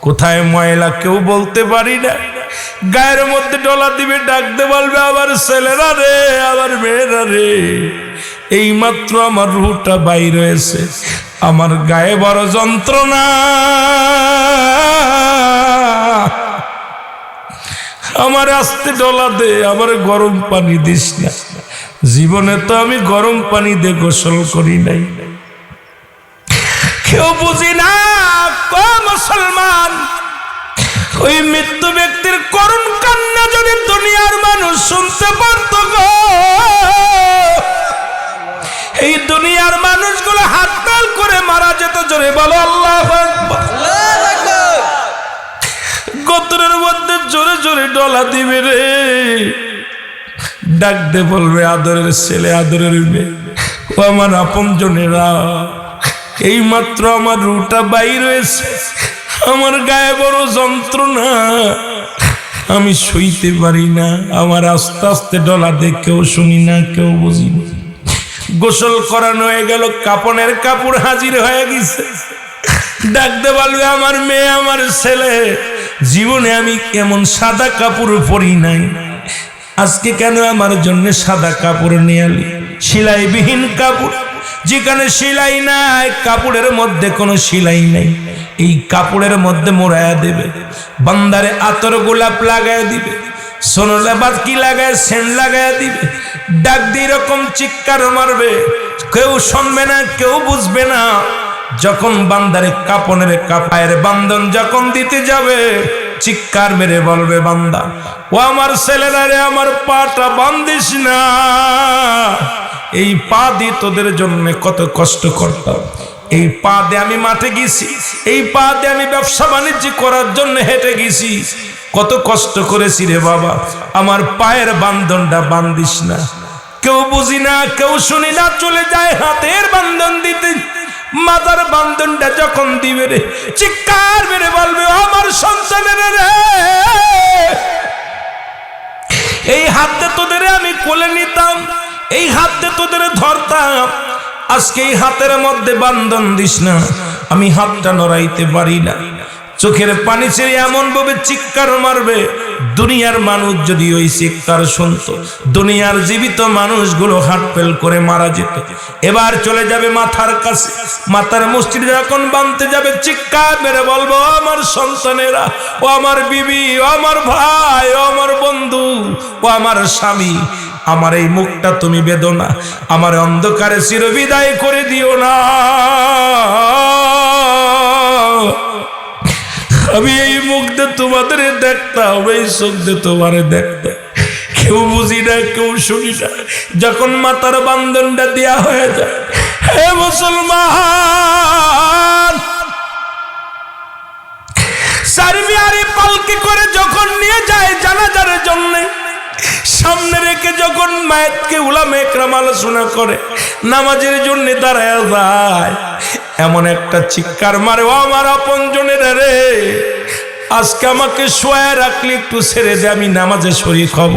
কোথায় ময়লা কেউ বলতে পারি না। গায়ের মধ্যে ডলা দিবে ডাকতে বলবে আবার ছেলেরা রে আবার মেয়েরা রে। এই মাত্র আমার রুহটা বাইর হয়েছে। আমার গায়ে বড় যন্ত্রণা। আমার আস্তে ডলা দে, আমার গরম পানি দিস না। জীবনে তো আমি গরম পানি দিয়ে গোসল করি নাই। কেউ বুঝি না। ওই মৃত্যু ব্যক্তির করুণ কান্না যদি দুনিয়ার মানুষ শুনতে পারত এই দুনিয়ার মানুষগুলো হাত তাল করে মারা যেত জোরে বলো আল্লাহ। গোত্রের মধ্যে জোরে জোরে ডলা দিবে রে। ডাকতে বলবে আদরের ছেলে আদরের মেয়ে। ও আমার আপন জনেরা এই মাত্র আমার রুটা বাইর হয়েছে। আমার গায়ে বড় যন্ত্রণা। আমি সইতে পারি না। আমার আস্তে আস্তে ডলা কেউ শুনি না, কেউ বুঝি গোসল করানো হয়ে গেল, কাপনের কাপড় হাজির হয়ে গেছে। ডাকতে বলবে আমার মেয়ে, আমার ছেলে। জীবনে আমি কেমন সাদা কাপড় পরি নাই। আজকে কেন আমার জন্য সাদা কাপড় নিয়ে আলি সেলাইবিহীন কাপড়। যেখানে সেলাই নাই, কাপড়ের মধ্যে কোনো সেলাই নাই। এই কাপড়ের মধ্যে মোড়ায়া দেবে। বান্দারে আতর গোলাপ লাগায় দিবে। সোনলে বাদকি লাগায়, সেন লাগায় দিবে। ডাক দিয়ে এরকম চিৎকার মারবে। কেউ শুনবে না, কেউ বুঝবে না। যখন বান্দারে কাপনের কাপায়ের বান্ধন যখন দিতে যাবে, চিৎকার মেরে বলবে বান্দা, ও আমার ছেলেরা রে, আমার পাটা বান্দিস না। এই পা দিয়ে তোদের জন্য কত কষ্ট করতাম। এই পা দিয়ে আমি মাঠে গেছি। এই পা দিয়ে আমি ব্যবসা বাণিজ্য করার জন্য হেঁটে গেছি। কত কষ্ট করেছি রে বাবা। আমার পায়ের বান্ধনটা বান্দিস না। কেউ বুঝি না, কেউ শুনি না, চলে যায় হাতের বান্ধন দিতে। মাথার বান্ধনটা যখন দিবে রে, চিৎকার মেরে বলবে, আমার সন্তানের রে! এই হাতে তোদের আমি কোলে নিতাম, এই হাতে তোদের ধরতাম। আজকে এই হাতের মধ্যে বান্ধন দিস না। আমি হাতটা নড়াইতে পারি না। চোখের পানি ছেড়ে এমন ভাবে চিৎকার মারবে, দুনিয়ার মানুষ যদি ওই চিৎকার শুনতো, দুনিয়ার জীবিত মানুষগুলো হাট ফেল করে মারা যেত। এবার চলে যাবে মাথার কাছে। মাথার মসজিদ যখন বানতে যাবে, চিৎকার মেরে বলব আমার সন্তানেরা, ও আমার বিবি, ও আমার ভাই, ও আমার বন্ধু, ও আমার স্বামী আমার এই মুখটা তুমি বেদনা আমার অন্ধকারে চিরবিদায় করে দিও না। আমি এই মুখ দিয়ে তোমাদের দেখতাম, এই চোখ দিয়ে তোমারে দেখতাম কেউ বুঝি না, কেউ শুনি না। যখন মাতার বান্ধনটা দেয়া হয়ে যায়, হে মুসলমান! সার্বিয়ারি পালকে করে যখন নিয়ে যায় জানাজার জন্য সামনে রেখে যখন মায়েতকে উলাম একরাম আলোচনা করে, নামাজের জন্য দাঁড়ায় যায়, এমন একটা চিৎকার মারে, ও আমার আপন জনের রে, আজকে আমাকে শোয়া রাখলে একটু ছেড়ে দে, আমি নামাজে শরীর হব।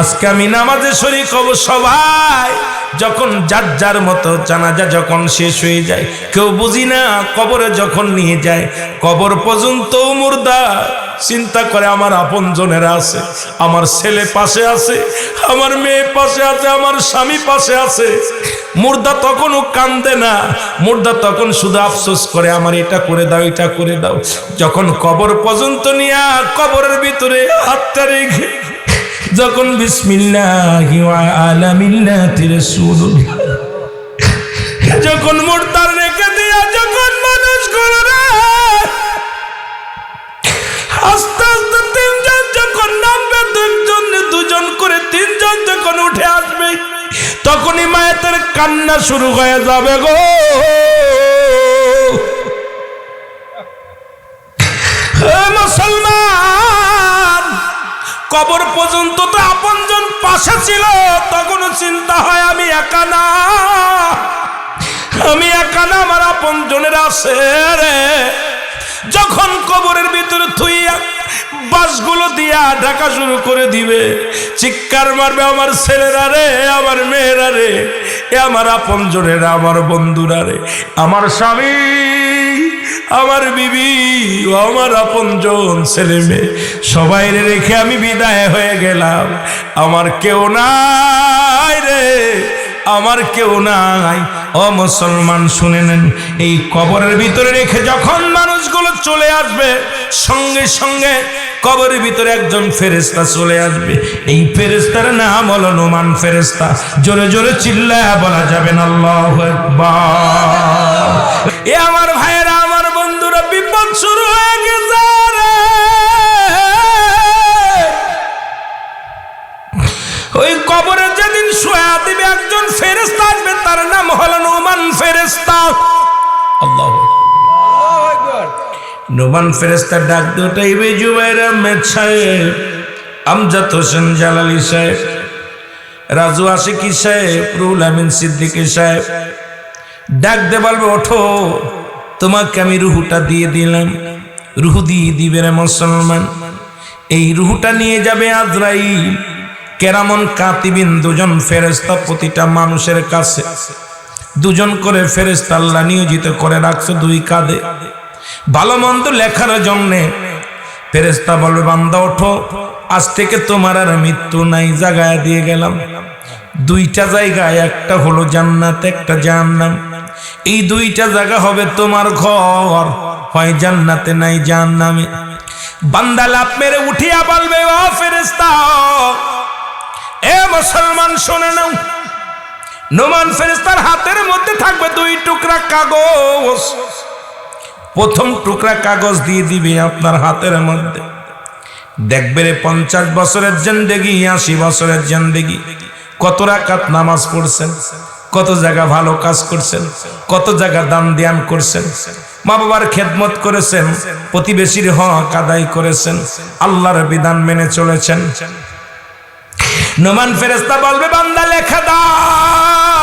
আজকে আমি নামাজে শরীর হব সবাই, যখন যার যার মতো জানাজা যখন শেষ হয়ে যায়, কেউ বুঝি না কবরে যখন নিয়ে যায়, কবর পর্যন্ত মুর্দা চিন্তা করে আমার আপন জনেরা আছে, আমার ছেলে পাশে আছে, আমার মেয়ে পাশে আছে, আমার স্বামী পাশে আছে। মুর্দা তখনও কান্দে না, মুর্দা তখন শুধু আফসোস করে, আমার এটা করে দাও, এটা করে দাও। যখন কবর পর্যন্ত নিয়ে কবরের ভিতরে হাতটা রেখে যখন বিসমিল্লাহি ওয়া আলা মিল্লাতি রাসূলুল্লাহ, যখন মুর্দার রেখে দিয়া যখন মানুষ করে আস্তে আস্তে তিনজন যখন নামবে দুজন দুজন করে তিনজন যখন উঠে আসবে, তখনই মায়েদের কান্না শুরু হয়ে যাবে গো। মুসলমান, কবর পর্যন্ত তো আপনজন পাশে ছিল, তখনও চিন্তা হয় আমি একা না। আমি একা না, আমার আপন জনের আছে রে। যখন কবরের ভিতরে থুইয়া বাসগুলো দিয়া ঢাকা শুরু করে দিবে, চিৎকার মারবে আমার ছেলেরা রে, আমার মেয়েরা রে, এ আমার আপন জনেরা, আমার বন্ধুরা রে, আমার স্বামী, আমার বিবি, ও আমার আপনজন ছেলে মেয়ে, সবাই রেখে আমি বিদায় হয়ে গেলাম, আমার কেউ নাই রে। আমার কেউ নাই। ও মুসলমান, শুনে নেন, এই কবরের ভিতরে রেখে যখন মানুষগুলো চলে আসবে, সঙ্গে সঙ্গে কবরের ভিতরে একজন ফেরেস্তা চলে আসবে। এই ফেরেস্তার নাম হলো নোমান ফেরেস্তা জোরে জোরে চিল্লায় বলা যাবে না, আল্লাহ এ আমার নোমান ফেরেস্তার ডাক দুটাইবে জুবাইর আহমেদ সাহেব, আমজাদ হোসেন জালালি সাহেব, রাজু আশিকি সাহেব রুল আমিন সিদ্দিকী সাহেব, ডাক দে বলবে, ওঠো, তোমাকে আমি রুহুটা দিয়ে দিলাম, রুহু দিয়ে দিবে রে মুসলমান। এই রুহুটা নিয়ে যাবে আজরাইল, কেরামন কাতিবিন দুজন ফেরেস্তা প্রতিটা মানুষের কাছে। দুজন করে ফেরেস্তা আল্লাহ নিয়োজিত করে রাখছে, দুই কাঁধে। ভালো মন্দ লেখার জন্যে। ফেরেস্তা বলবে, বান্দা, ওঠো। আজ থেকে তোমার আর মৃত্যু নাই জায়গায় দিয়ে গেলাম। দুইটা জায়গায়, একটা হলো জান্নাত, একটা জাহান্নাম। এই দুইটা জায়গা হবে তোমার ঘর। হয় জান্নাতে, নাই জাহান্নামে। বান্দা লাভ মেরে উঠিয়া বলবে, ও ফেরেস্তা এ মুসলমান, শোনে নাও। নোমান ফেরেস্তার হাতের মধ্যে থাকবে দুই টুকরা কাগজ। প্রথম টুকরা কাগজ দিয়ে দিবে আপনার হাতের মধ্যে। দেখবে রে পঞ্চাশ বছরের জেন্দেগি, আশি বছরের জেন্দেগি। কত রাকাত নামাজ পড়ছেন, কত জায়গা ভালো কাজ করছেন, কত জায়গা দান ধ্যান করছেন। মা বাবার খেদমত করেছেন, প্রতিবেশীর হক আদায় করেছেন, আল্লাহর বিধান মেনে চলেছেন। নোমান ফেরেস্তা বলবে, বান্দা লেখা দাও।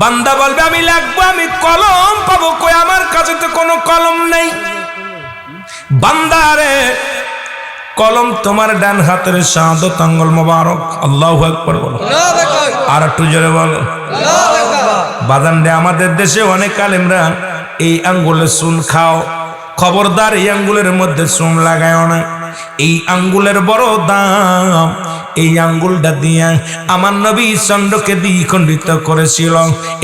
বান্দা বলবে আমি লাগবো আমি কলম পাবো। কই আমার কাছে তো কোনো কলম নেই। বান্দারে কলম তোমার ডান হাতের শাহাদত আঙ্গল মোবারক। আল্লাহু আকবার বলো। আর একটু জোরে বলো। বাদান রে আমাদের দেশে অনেক আলেমরা এই আঙ্গুলে চুন খাও। খবরদার এই আঙ্গুলের মধ্যে চুন লাগায় না। এই আঙ্গুলের বড় দাম, এই আঙ্গুলটা দিয়া আমার নবী চন্দ্রকে দ্বিখণ্ডিত করেছিল।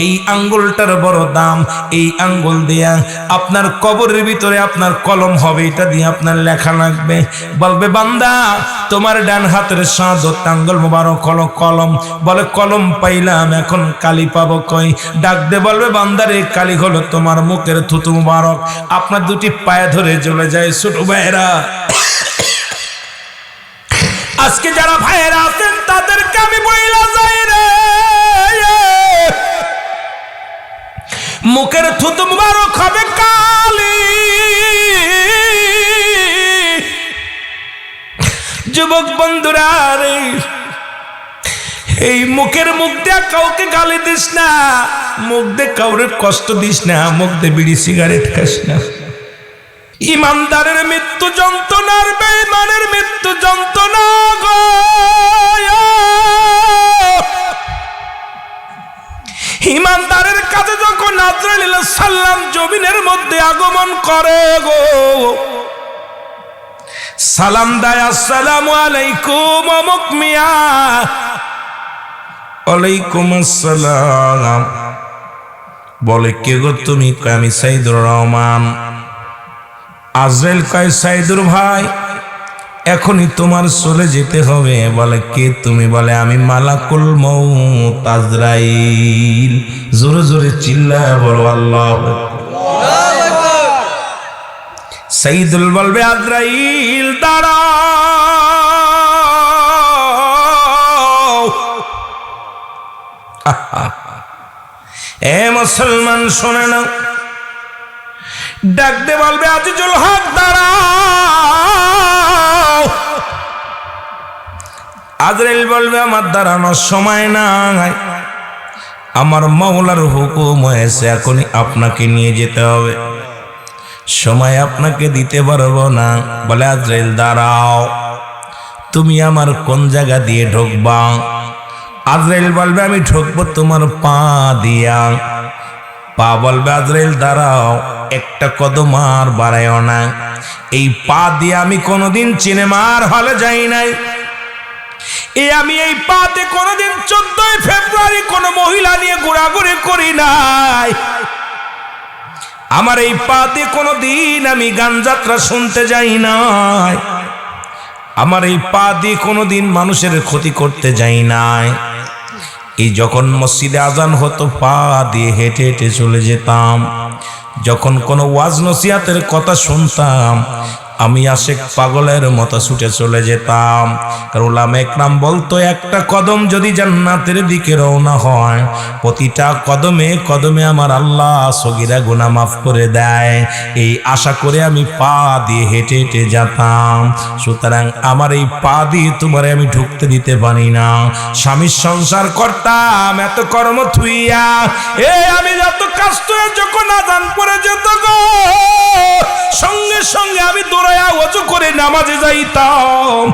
এই আঙ্গুলটার বড় দাম, এই আঙ্গুল দিয়া আপনার কবরের ভিতরে আপনার কলম হবে, এটা দিয়ে আপনার লেখা লাগবে। বলবে, বান্দা, তোমার ডান হাতের সাদত আঙ্গুল মোবারক হলো কলম। বলে, কলম পাইলাম, এখন কালি পাবো কই? ডাক দে বলবে বান্দারে কালি হলো তোমার মুখের থুতু মোবারক। আপনার দুটি পায়ে ধরে চলে যায় ছোট ভাইয়েরা। মুখের থুতু মুবারক হবে কালি। যুবক বন্ধুরা রে, এই মুখের মুখ দিয়ে কাউকে গালি দিস না, মুখ দিয়ে কাউরে কষ্ট দিস না, মুখ দিয়ে বিড়ি সিগারেট খাস না। ইমানদারের মৃত্যু যন্ত্রণার বেঈমানের মৃত্যু যন্ত্রণা গো ইমানদারের কাছে যখন সাল্লাম জমিনের মধ্যে আগমন করে গো, সালাম দেয়, আসসালামু আলাইকুম, অমুক মিয়া। ওয়ালাইকুম আসসালাম। বলে, কে গো তুমি? আমি সাইদুর রহমান। আজরাইল কয়, সাইদুর ভাই। এখনই তোমার চলে যেতে হবে। বলে কে তুমি? বলে আমি মালাকুল মৌত আজরাইল। জোরে জোরে চিল্লা বলো, আল্লাহ সাইদুল বলবে, আজরাইল, দাঁড়াও। এ মুসলমান, শোনে না ডাকতে বলবে, আজিজুল হক, দাঁড়াও। আজরাইল বলবে, আমার দাঁড়ানোর সময় নাই। আমার মাওলার হুকুম হয়েছে, এখনই আপনাকে নিয়ে যেতে হবে। সময় আপনাকে দিতে পারব না। বলে আজরাইল, দাঁড়াও। তুমি আমার কোন জায়গা দিয়ে ঢুকবা? আজরাইল বলবে, আমি ঢুকবো তোমার পা দিয়া। পা বলবে, আজরাইল, দাঁড়াও। একটা কদম আর বাড়ায়ও না। এই পা দিয়ে আমি কোনোদিন সিনেমার হলে যাই নাই। এই আমি এই পাতে কোনোদিন চোদ্দই ফেব্রুয়ারি কোনো মহিলা নিয়ে ঘোরাঘুরি করি নাই। আমার এই পাতে কোনোদিন আমি গান যাত্রা শুনতে যাই নাই। আমার এই পা দিয়ে কোনোদিন মানুষের ক্ষতি করতে যাই নাই। এই যখন মসজিদে আজান হতো, পা দিয়ে হেঁটে হেঁটে চলে যেতাম। যখন কোনো ওয়াজ নসিয়াতের কথা শুনতাম আমি আশেক পাগলের মতো ছুটে চলে যেতাম। কারণ একরাম বলতো, একটা কদম যদি জান্নাতের দিকে রওনা হয়, প্রতিটা কদমে কদমে আমার আল্লাহ সগিরা গুনাহ মাফ করে দেয়। এই আশা করে আমি পা দিয়ে হেঁটে হেঁটে যেতাম। সুতরাং আমার এই পা দিয়ে তোমারে আমি ঢুকতে দিতে পারি না। স্বামীর সংসার করতাম, এত কর্ম থুইয়া। এ আমি যত কষ্ট যখন আদান পরে যেত গো, সঙ্গে সঙ্গে আমি দৌড়াইয়া অজু করে নামাজে যাইতাম।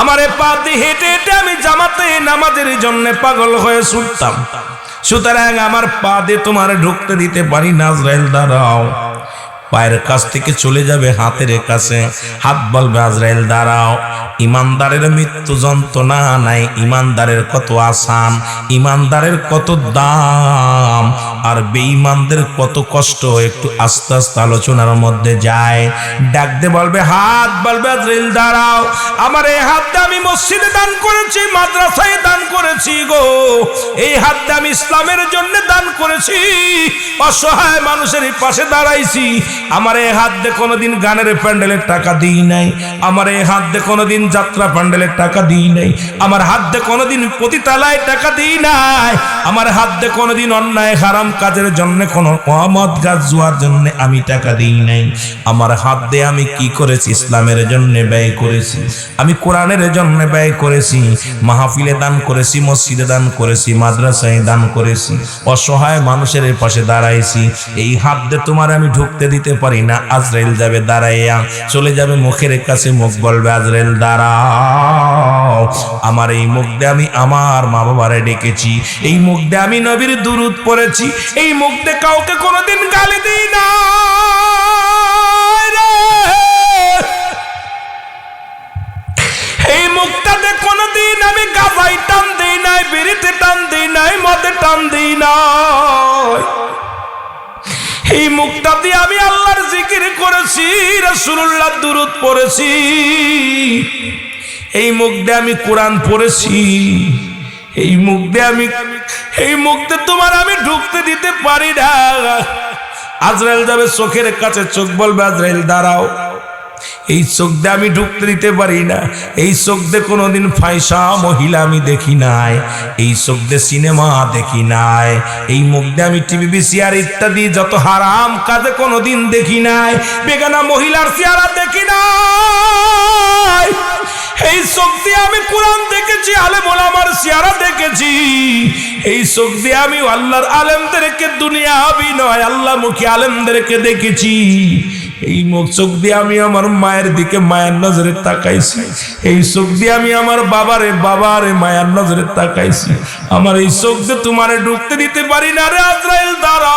আমারে দিয়ে হেঁটে হেঁটে আমি জামাতে নামাজের জন্য পাগল হয়ে ছুটতাম সুতরাং আমার পা দিয়ে তোমার ঢুকতে দিতে পারি নাজরাইল দাঁড়াও। পায়ের কাছ থেকে চলে যাবে হাতের কাছে। হাত বলবে, আজরাইল, দাঁড়াও। ইমানদারের মৃত্যু যন্ত্রণা নাই, ইমানদারের কত আসান, ইমানদারের কত দাম, আর বেঈমানদের কত কষ্ট, একটু আস্তে আস্তে আলোচনার মধ্যে যায়। ডাকতে বলবে, হাত বলবে, আজরাইল, দাঁড়াও। আমার এই হাতটা আমি মসজিদে দান করেছি, মাদ্রাসায় দান করেছি গো। এই হাতটা আমি ইসলামের জন্য দান করেছি। অসহায় মানুষের পাশে দাঁড়াইছি। আমার এই হাত দিয়ে কোনোদিন গানের প্যান্ডেলের টাকা দিই নাই। আমার এই হাত দিয়ে কোনোদিন যাত্রা প্যান্ডেলের টাকা দিই নাই। আমার হাত দিয়ে কোনোদিন পতিতালায় টাকা দিই নাই। আমার হাত দিয়ে কোনোদিন অন্যায় হারাম কাজের জন্য কোনো মহম্মদ গাছ জুয়ার জন্য আমি টাকা দিই নাই। আমার হাত দিয়ে আমি কি করেছি? ইসলামের জন্য ব্যয় করেছি। আমি কোরআনের জন্য ব্যয় করেছি। মাহফিলে দান করেছি, মসজিদে দান করেছি, মাদ্রাসায় দান করেছি। অসহায় মানুষের পাশে দাঁড়াইছি। এই হাত দিয়ে তোমার আমি ঢুকতে দিতে পারি না। আজরাইল যাবে, দাঁড়াইয়া চলে যাবে, মুখের কাছে মুখ বলবে, আজরাইল, দাঁড়াও। আমার এই মুখ দিয়ে আমি আমার মা বাবারে ডেকেছি। এই মুখ দিয়ে আমি নবীর দুরুদ পড়েছি। এই মুখ দিয়ে কাউকে কোনোদিন গালি দিই না। আমি টান দিই নাই টান দিই নাই, মদে টান দিই নাই। এই মুখটা দিয়ে আমি আল্লাহর জিকির করেছি রসুল্লাহ দুরুদ পড়েছি। এই মুখ দিয়ে আমি কোরআন পড়েছি। এই মুখ দিয়ে আমি, এই মুখ দিয়ে তোমার আমি ঢুকতে দিতে পারি না। আজরাইল যাবে চোখের কাছে, চোখ বলবে, আজরাইল দাঁড়াও। এই চোখ দিয়ে আমি ঢুকতে দিতে পারি না। এই চোখ দিয়ে কোনোদিন ফাইসা মহিলা আমি দেখি নাই। এই চোখ দিয়ে সিনেমা দেখি নাই। এই মুখ দিয়ে আমি টিভি বিসিআর ইত্যাদি যত হারাম কাজে কোনোদিন দেখি নাই। বেগানা মহিলার চেহারা দেখি নাই। এই চোখ দিয়ে আমি কোরআন দেখেছি, আলেম ওলামার চেহারা দেখেছি। এই চোখ দিয়ে আমি আল্লাহর আলেমদেরকে দুনিয়া নয় আল্লাহ মুখী আলেমদেরকে দেখেছি। এই মুখ চোখ দিয়ে আমি আমার মায়ের দিকে মায়ের নজরে তাকাইছি। এই চোখ দিয়ে আমি আমার বাবারে বাবারে মায়ের নজরে তাকাইছি। আমার এই চোখ দিয়ে তোমারে ঢুকতে দিতে পারি না রে আজরাইল দ্বারা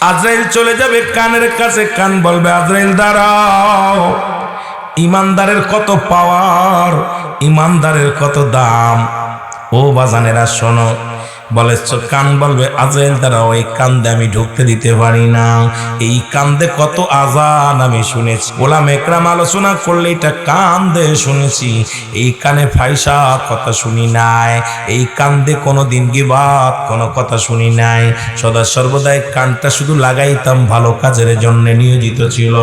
আজরাইল চলে যাবে কানের কাছে, কান বলবে, আজরাইল, দাঁড়াও। ইমানদারের কত পাওয়ার, ইমানদারের কত দাম। ও বাজানেরা, শোনো বলে কান বলবে আজরাইল দ্বারা ওই কান্দে আমি ঢুকতে দিতে পারি না। এই কান্দে কত আজান আমি শুনেছি। ওলা মেকরাম আলোচনা করলে এটা কান্দে শুনেছি। এই কানে ফাইসা কথা শুনি নাই। এই কান্দে কোনো দিন গিবাত কোনো কথা শুনি নাই। সদা সর্বদাই কানটা শুধু লাগাইতাম, ভালো কাজের জন্য নিয়োজিত ছিল।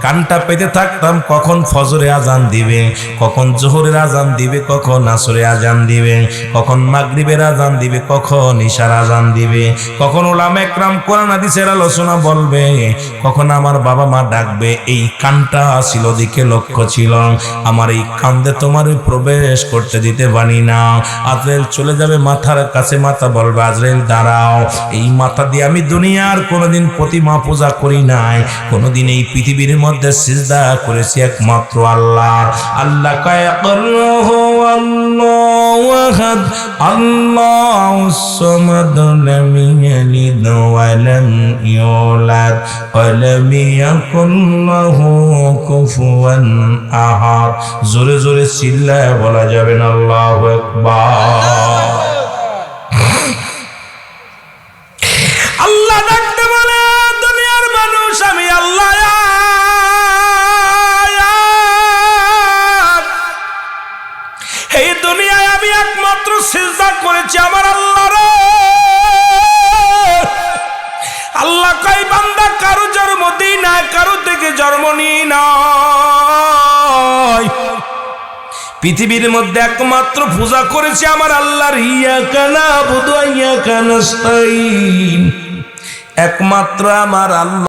কানটা পেতে থাকতাম, কখন ফজরে আজান দিবে, কখন জোহরের আজান দিবে, কখন আসরে আজান দিবে, কখন মাগরিবের আজান দিবে, কখন কখন ইশারা জান দিবে, কখন ওলাম একরাম কোরআন হাদিসের আলোচনা বলবে, কখন আমার বাবা মা ডাকবে, এই কানটা ছিল দিকে লক্ষ্য ছিল। আমার এই কান্দে তোমার প্রবেশ করতে দিতে পারি না। আজরাইল চলে যাবে মাথার কাছে, মাথা বলবে, আজরাইল, দাঁড়াও। এই মাথা দিয়ে আমি দুনিয়ার কোনোদিন প্রতিমা পূজা করি নাই। কোনোদিন এই পৃথিবীর মধ্যে সিজদা করেছি একমাত্র আল্লাহ। আল্লাহ কয়, আল্লাহু আল্লাহু ইয়ালিদ ওয়া লাম ইউলাদ ওয়া লাম ইয়াকুল লাহু কুফুয়ান আহাদ জোরে জোরে চিল্লায় বলা যাবে না, আল্লাহু আকবার। এই একমাত্র করেছি, আমার পৃথিবীর মধ্যে একমাত্র পূজা করেছে আমার আল্লাহর একমাত্র আমার আল্লাহ